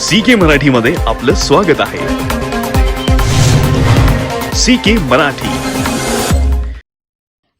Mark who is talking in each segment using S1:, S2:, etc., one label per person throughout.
S1: C K Marathi मध्ये आपलं स्वागत आहे. C K Marathi.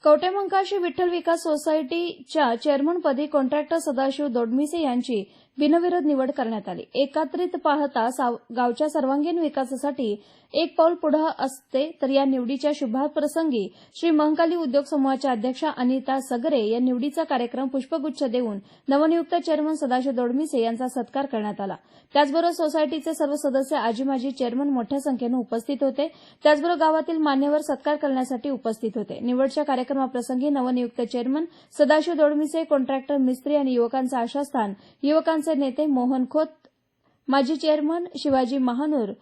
S2: कवटेमंकाशी Vitthal Vikas सोसायटीच्या चेअरमनपदी कॉन्ट्रॅक्टर सदाशिव दोडमिसे यांची बिनविरोध निवड करण्यात आली. एकत्रित पाहता गावच्या सर्वांगीण विकासासाठी एक पाऊल पुढे असते तर या निवडीच्या शुभप्रसंगी श्री महंकाली उद्योग समूहाच्या अध्यक्षा अनिता सगरे या निवडीचा कार्यक्रम पुष्पगुच्छ देऊन नवनियुक्त चेअरमन सदाशिव दोडमिसे यांचा सत्कार करण्यात आला. त्याचबरोबर सोसायटीचे सर्व सदस्य आजी माजी चेअरमन मोठ्या संख्येनं उपस्थित होते. त्याचबरोबर गावातील मान्यवर सत्कार करण्यासाठी उपस्थित होते. निवडच्या कार्यक्रमाप्रसंगी नवनियुक्त चेअरमन सदाशिव दोडमिसे कॉन्ट्रॅक्टर मिस्त्री आणि युवकांचं आशास्थान युवकांचं नेते मोहन खोत माजी चेअरमन शिवाजी महानूर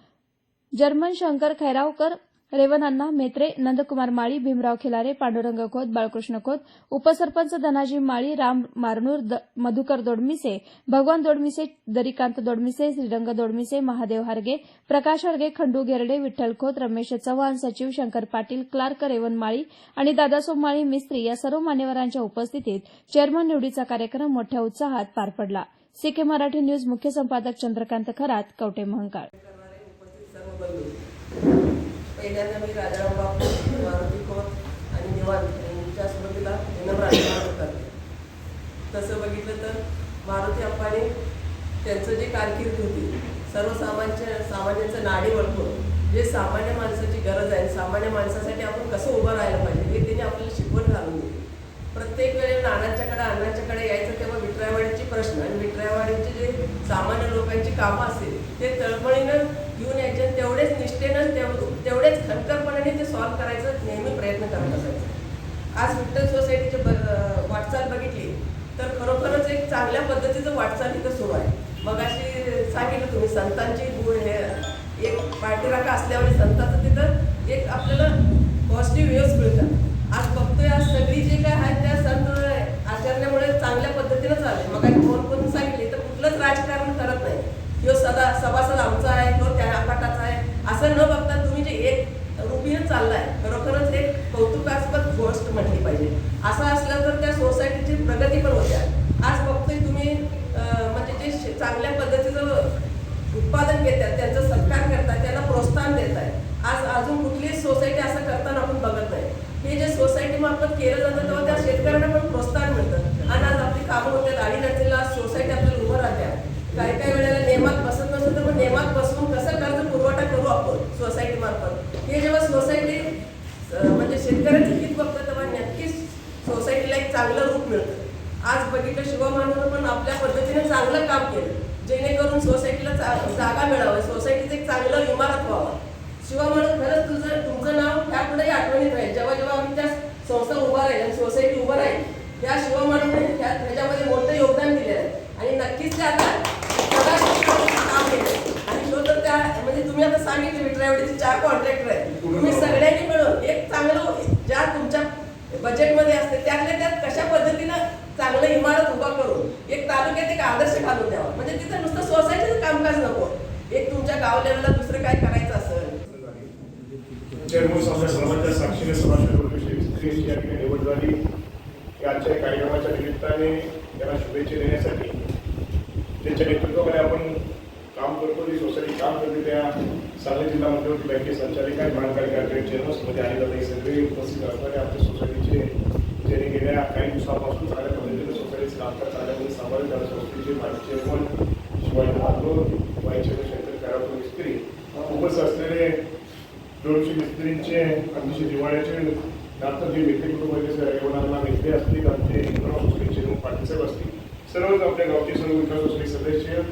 S2: जर्मन शंकर खैरावकर रेवनांना मेत्रे नंदकुमार माळी भीमराव खिलारे पांडुरंग खोत बाळकृष्ण खोत उपसरपंच धनाजी माळी राम मारनूर मधुकर दोडमिसे भगवान दोडमिसे दरिकांत दोडमिसे श्रीरंग दोडमिसे महादेव हारगे प्रकाश हरगे खंडू घेरडे विठ्ठल खोत रमेश चव्हाण सचिव शंकर पाटील क्लार्क रेवन माळी आणि दादासाहेब माळी मिस्त्री या सर्व मान्यवरांच्या उपस्थितीत चेअरमन निवडीचा कार्यक्रम मोठ्या उत्साहात पार पडला. सीके मराठी न्यूज मुख्य संपादक चंद्रकांत खरात कवटे महंकाळ
S3: पहिल्यांदा मी राजाराम बापू मारुती खोत आणि निवांत यांच्या विनम्र अभिवादन करते. तसं बघितलं तर मारुती अप्पाने त्यांचं जे कारकीर्द होती सर्वसामान्य सामान्यांचं नाडी वळखून जे सामान्य माणसाची गरज आहे सामान्य माणसासाठी आपण कसं उभं राहायला पाहिजे हे त्यांनी आपल्याला शिकवण घालून दिली. प्रत्येक वेळेला नानांच्याकडे अण्णाच्याकडे यायचं तेव्हा विठरायवाडीचे प्रश्न. आणि विठरायवाडीचे जे सामान्य लोकांची कामं असतील ते तळमळीनं घेऊन यायचे आणि तेवढेच निष्ठेनं तेवढेच खणखरपणाने ते सॉल्व्ह करायचं नेहमी प्रयत्न करत असायचं. आज विठ्ठल सोसायटीची ब- वाटचाल बघितली तर खरोखरच एक चांगल्या पद्धतीचं वाटचाल इथं सुरू आहे. मग अशी सांगितलं तुम्ही संतांची गुण हे एक पाठीराखा असल्यामुळे संतांचं तिथं एक आपल्याला पॉझिटिव्ह व्ह्यूज मिळतात आज बघतोय आज सगळी जे काय आहेत त्या संत आचरण्यामुळे चांगल्या पद्धतीनं चालले मग आणि कोण कोण सांगितले तर कुठलंच राजकारण करत नाही किंवा सदा सभासद आमचा आहे किंवा त्या गटाचा आहे असं न बघता तुम्ही जे एक रूपीनं चाललाय खरोखरच एक कौतुकास्पद गोष्ट म्हटली पाहिजे असं असलं तर त्या सोसायटीची प्रगती पण होत्या आज बघतोय तुम्ही अं, म्हणजे जे शे- चांगल्या पद्धतीचं उत्पादन घेतात त्यांचा सत्कार करतात त्यांना प्रोत्साहन देत आहे आज अजून कुठलीच सोसायटी असं करताना आपण बघत नाही हे जे सोसायटी मार्फत केलं जातं तेव्हा त्या शेतकऱ्यांना पण प्रोत्साहन मिळतं आणि आज आपली कामं होतात आणि नसलेला सोसायटी आपल्याला उभं राहत्या काही काही वेळेला नियमात बसत नसतं तर पण नियमात बसवून कसं कर्ज पुरवठा करू आपण सोसायटी मार्फत? हे जेव्हा सोसायटी म्हणजे शेतकऱ्याचं हित बघतं तेव्हा नक्कीच सोसायटीला एक चांगलं रूप मिळतं. आज बघितलं शिवमानवनं पण आपल्या पद्धतीने चांगलं काम केलं. जेणेकरून सोसायटीला चा- जागा मिळावं सोसायटीचं एक चांगलं इमारत व्हावं. शिवा म्हणून खरंच तुझं तुमचं नाव ह्यापुढेही आठवणीत राहील. जेव्हा जेव्हा आम्ही त्या संस्था उभा राहील आणि सोसायटी उभं राहील या शिवा म्हणून ह्या ह्याच्यामध्ये मोठं योगदान दिलेलं आहे आणि नक्कीच ते आता सदाशिव काम केलं आणि तो तर त्या म्हणजे तुम्ही आता सांगितले विठरावडीचे चार कॉन्ट्रॅक्टर आहेत तुम्ही सगळ्यांनी मिळून एक चांगलं ज्या तुमच्या बजेटमध्ये असते त्यातल्या त्यात कशा पद्धतीनं चांगलं इमारत उभा करून एक तालुक्यात एक आदर्श घालून द्यावा. म्हणजे तिथं नुसतं सोसायटीचं कामकाज नको. एक तुमच्या गाव लेवलला दुसरं काय करायचं असेल?
S4: सर्वांच्या साक्षीने या ठिकाणी निवड झाली. आजच्या कार्यक्रमाच्या निमित्ताने त्यांना शुभेच्छा देण्यासाठी त्यांच्या नेतृत्वामध्ये आपण काम करतो जी सोसायटी काम करते त्या सांगली जिल्हा मध्यवर्ती बँके संचालिका आहेत. महानकारी कार्यक्रम चेअरमनमध्ये आले जाते सगळे उपस्थित असणारे आपल्या सोसायटीचे ज्यांनी गेल्या काही दिवसापासून चांगल्या पद्धतीने सोसायटीचं कामकाज चालल्यामुळे सामाजिक कार्य संस्थेचे माजी चेअरमन शिवाजी महात्मा वाई चेअरमन शंकर करावतो मिस्त्री उपस्थित असलेले दोनशे मिस्त्रींचे अतिशय जिव्हाळ्याचे नंतर जे व्यक्ती कुटुंबाचे रेवणांना मिस्त्री असतील आमचे सोसायटीचे पाटीलसाहेब असतील. सर्वच आपल्या गावचे सर्व विकास सोसायटी सदस्य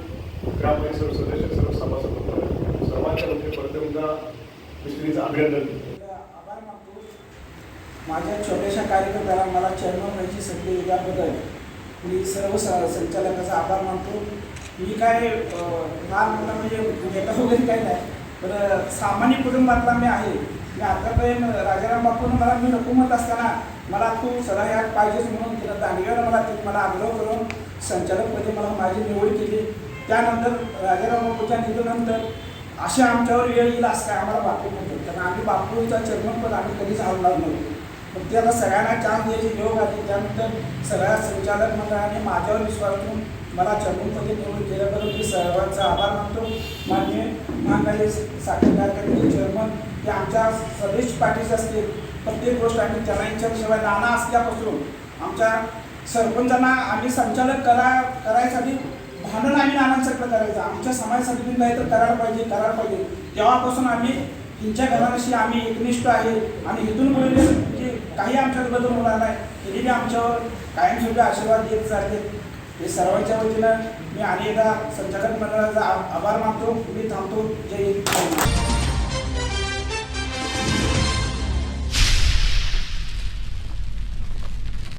S4: ग्राम परिसर सदस्य सर्व सभासद मंडळ, परत एकदा मिस्त्रीचं अभिनंदन
S5: आभार मानतो. माझ्या छोट्याशा कार्यकर्त्याला मला चेअरमन व्हायची संधी दिल्याबद्दल मी सर्व स- संचालकाचा आभार मानतो. मी काय अं, फार मोठा म्हणजे नेता वगैरे काही नाही तर सामान्य कुटुंबातला मी आहे. मी आतापर्यंत राजाराम बापून मला मी नको म्हणत असताना मला तू सदा यात पाहिजेच म्हणून तिला दांडग्यानं मला ते मला आग्रह करून संचालकपदी मला माझी निवड केली. त्यानंतर राजाराम बापूच्या निधीनंतर असे आमच्यावर वेळ येईल असं काय आम्हाला बापू म्हणतो कारण आम्ही बापूरचा चेअरमन पण आम्ही कधीच हरणार नव्हतो पण ते आता सगळ्यांना चान्स द्यायची योग आली त्यानंतर सगळ्या संचालक मंडळाने माझ्यावर विश्वास ठेवून मला चेअरमनपदी निवडून केल्याबद्दल मी सर्वांचा आभार मानतो. महाकाली साखर कारखान्याचे चेअरमन ते आमच्या सदेश पाठीचे असते प्रत्येक गोष्ट आम्ही त्यांना यांच्याशिवाय नाना असल्यापासून आमच्या सरपंचांना आम्ही संचालक करा करायसाठी भांडण आम्ही नानांच्याकडे करायचं. आमच्या समाजासाठी नाही तर करायला पाहिजे करायला पाहिजे. तेव्हापासून आम्ही त्यांच्या घराशी आम्ही एकनिष्ठ आहे. आणि इथून पुढे जे काही आमच्यात बदल होणार नाही तरी बी आमच्यावर कायमस्वरूपी आशीर्वाद देत जाते हे सर्वांच्या वतीनं मी अनेकदा संचालक मंडळाचा आभार मानतो. मी थांबतो. जय हिंद.